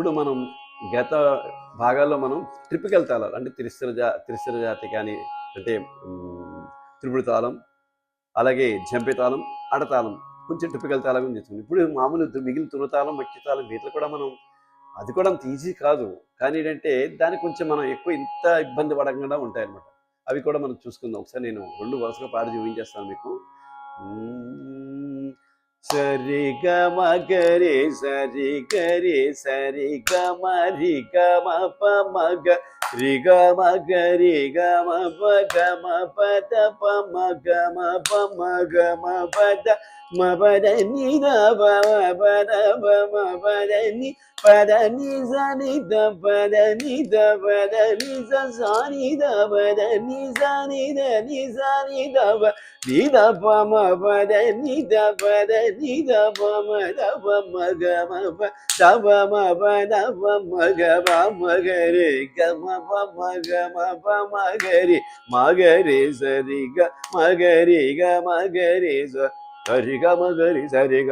ఇప్పుడు మనం గత భాగాల్లో మనం ట్రిపికల్ తాళాలు అంటే త్రిస్ర జా త్రిస్ర జాతి కానీ అంటే త్రిపుడు తాళం అలాగే జంపి తాళం అడతాళం కొంచెం ట్రిపికల్ తాళం గురించి ఇప్పుడు మామూలు మిగిలిన తురతాళం మట్టి తాళం వీటిలో కూడా మనం అది కూడా అంత ఈజీ కాదు. కానీ ఏంటంటే దానికి కొంచెం మనం ఎక్కువ ఇంత ఇబ్బంది పడకుండా ఉంటాయన్నమాట. అవి కూడా మనం చూసుకుందాం. ఒకసారి నేను రెండు వరుసగా పాడి చూపించేస్తాను మీకు. మ్మ్. సరి గమ గరి సరి గరి సరి గమ రి గమ ರಿ ಗ ಮ ಗ ರಿ ಗ ಮ ಪ ಗ ಮ ಪ ದ ಪ ಮ ಗ ಮ ಪ ಮ ಗ ಮ ಪ ದ ಮ ಪ ದ ನಿ ದ ಪ ಮ ಪ ದ ಪ ಮ ಪ ದ ನಿ ಪ ದ ni da da da ni da da ni da ni ni da ni da ni da da ni da da ma da da ma ma re గ రే గ మ గ రే స సరి గ మ గ రి సరి గమ గరి సరి గ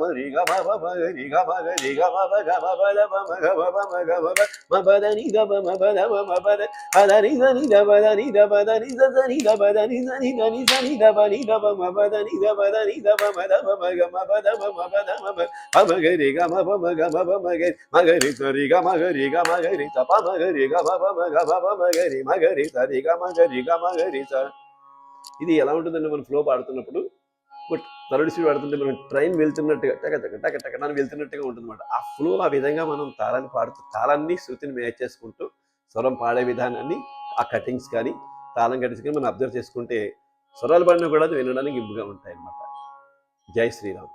మ రి గ మ ప మ గ రి గ మ గ రి గ మ ప గ మ ప ద ప మ గ ప మ గ ప ప మ ప ద ని ద ప ద ప మ ద ప ని ద ని ద ప ని ద ప ని స స ని ద ప ని స ని ద ని స ని ద ప ని ద ప మ ప ని ద ప ని ద ప మ ద మ గ మ ప ద ప మ ప ద మ ప ప మ గ రి గ మ ప మ గ మ గమ మ గ మ గ స రి గ మ గ రి గ గరి గ రి స ప మ గరి రి గ మ గమ మ మ గ మ గ రి స రి గ మ స ఇది ఎలా ఉంటుందండి మనం ఫ్లో పాడుతున్నప్పుడు? బట్ థర్డ్ స్పీడ్ పడుతుంటే మనం ట్రైన్ వెళ్తున్నట్టుగా టక టక టక టక అని వెళ్తున్నట్టుగా ఉంటుంది ఆ ఫ్లో ఆ విధంగా మనం తాళాన్ని పాడుతూ తాళాన్ని శృతిని మ్యాచ్ చేసుకుంటూ స్వరం పాడే విధానాన్ని ఆ కటింగ్స్ కానీ తాళం కటింగ్స్ కానీ మనం అబ్జర్వ్ చేసుకుంటే స్వరాలు పాడినా కూడా అది వినడానికి ఇంపుగా ఉంటాయి అన్నమాట జై శ్రీరామ్.